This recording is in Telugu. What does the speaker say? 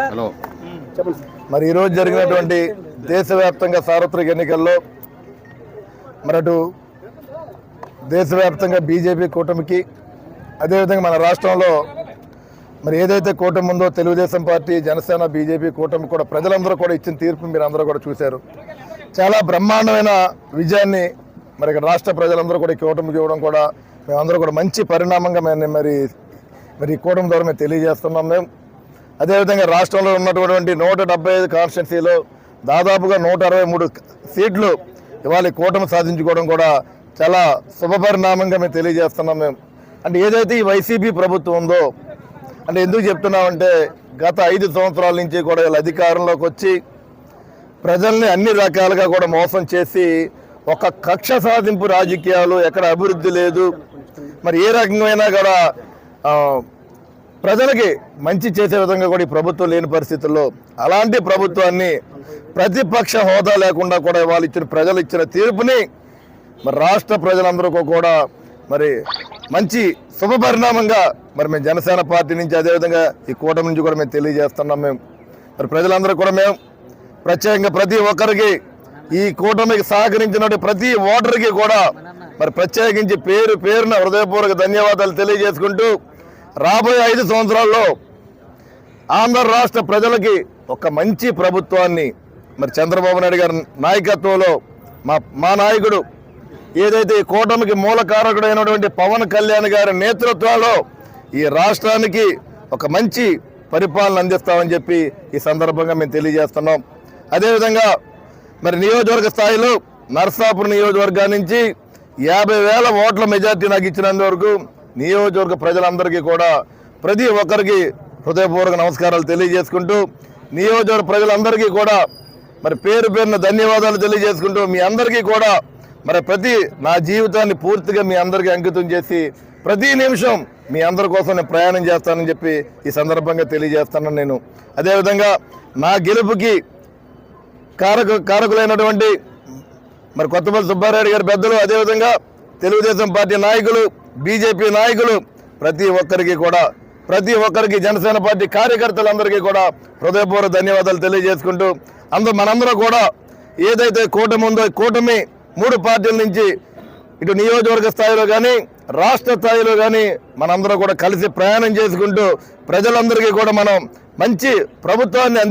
హలో. మరి ఈరోజు జరిగినటువంటి దేశవ్యాప్తంగా సార్వత్రిక ఎన్నికల్లో మరి అటు దేశవ్యాప్తంగా బీజేపీ కూటమికి అదేవిధంగా మన రాష్ట్రంలో మరి ఏదైతే కూటమి ఉందో తెలుగుదేశం పార్టీ జనసేన బీజేపీ కూటమి కూడా ప్రజలందరూ కూడా ఇచ్చిన తీర్పు మీరు అందరూ కూడా చూశారు. చాలా బ్రహ్మాండమైన విజయాన్ని మరి రాష్ట్ర ప్రజలందరూ కూడా ఈ కూటమికి ఇవ్వడం కూడా మేమందరూ కూడా మంచి పరిణామంగా మేము మరి మరి ఈ కూటమి ద్వారా మేము తెలియజేస్తున్నాం మేము. అదేవిధంగా రాష్ట్రంలో ఉన్నటువంటి నూట డెబ్బై ఐదు కాన్స్టిట్యున్సీలో దాదాపుగా నూట అరవై మూడు సీట్లు ఇవాళ ఈ కూటమి సాధించుకోవడం కూడా చాలా శుభపరిణామంగా మేము తెలియజేస్తున్నాం మేము. అంటే ఏదైతే ఈ వైసీపీ ప్రభుత్వం ఉందో అంటే ఎందుకు చెప్తున్నామంటే గత ఐదు సంవత్సరాల నుంచి కూడా వీళ్ళు అధికారంలోకి వచ్చి ప్రజల్ని అన్ని రకాలుగా కూడా మోసం చేసి ఒక కక్ష సాధింపు రాజకీయాలు ఎక్కడ అభివృద్ధి లేదు. మరి ఏ రకమైన కూడా ప్రజలకి మంచి చేసే విధంగా కూడా ఈ ప్రభుత్వం లేని పరిస్థితుల్లో అలాంటి ప్రభుత్వాన్ని ప్రతిపక్ష హోదా లేకుండా కూడా వాళ్ళు ఇచ్చిన ప్రజలు ఇచ్చిన తీర్పుని మరి రాష్ట్ర ప్రజలందరూ కూడా మరి మంచి శుభ పరిణామంగా మరి మేము జనసేన పార్టీ నుంచి అదేవిధంగా ఈ కూటమి నుంచి కూడా మేము తెలియజేస్తున్నాం మేము. మరి ప్రజలందరూ కూడా మేము ప్రత్యేకంగా ప్రతి ఒక్కరికి ఈ కూటమికి సహకరించినటువంటి ప్రతి ఓటర్కి కూడా మరి ప్రత్యేకించి పేరు పేరున హృదయపూర్వక ధన్యవాదాలు తెలియజేసుకుంటూ రాబోయే ఐదు సంవత్సరాల్లో ఆంధ్ర రాష్ట్ర ప్రజలకి ఒక మంచి ప్రభుత్వాన్ని మరి చంద్రబాబు నాయుడు గారి నాయకత్వంలో మా మా నాయకుడు ఏదైతే ఈ కూటమికి మూలకారకుడైనటువంటి పవన్ కళ్యాణ్ గారి నేతృత్వంలో ఈ రాష్ట్రానికి ఒక మంచి పరిపాలన అందిస్తామని చెప్పి ఈ సందర్భంగా మేము తెలియజేస్తున్నాం. అదేవిధంగా మరి నియోజకవర్గ స్థాయిలో నర్సాపూర్ నియోజకవర్గం నుంచి యాభై వేల ఓట్ల మెజార్టీ నాకు ఇచ్చినంత వరకు నియోజకవర్గ ప్రజలందరికీ కూడా ప్రతి ఒక్కరికి హృదయపూర్వక నమస్కారాలు తెలియజేసుకుంటూ నియోజకవర్గ ప్రజలందరికీ కూడా మరి పేరు పేరున ధన్యవాదాలు తెలియజేసుకుంటూ మీ అందరికీ కూడా మరి ప్రతి నా జీవితాన్ని పూర్తిగా మీ అందరికీ అంకితం చేసి ప్రతి నిమిషం మీ అందరి కోసం నేను ప్రయాణం చేస్తానని చెప్పి ఈ సందర్భంగా తెలియజేస్తాను నేను అదేవిధంగా నా గెలుపుకి కారక కారకులైనటువంటి మరి కొత్తపల్లి సుబ్బారెడ్డి గారి పెద్దలు అదేవిధంగా తెలుగుదేశం పార్టీ నాయకులు బీజేపీ నాయకులు ప్రతి ఒక్కరికి కూడా ప్రతి ఒక్కరికి జనసేన పార్టీ కార్యకర్తలందరికీ కూడా హృదయపూర్వక ధన్యవాదాలు తెలియజేసుకుంటూ అందరూ మనందరూ కూడా ఏదైతే కూటమి ఉందో కూటమి మూడు పార్టీల నుంచి ఇటు నియోజకవర్గ స్థాయిలో కానీ రాష్ట్ర స్థాయిలో కానీ మనందరం కూడా కలిసి ప్రయాణం చేసుకుంటూ ప్రజలందరికీ కూడా మనం మంచి ప్రభుత్వాన్ని అంది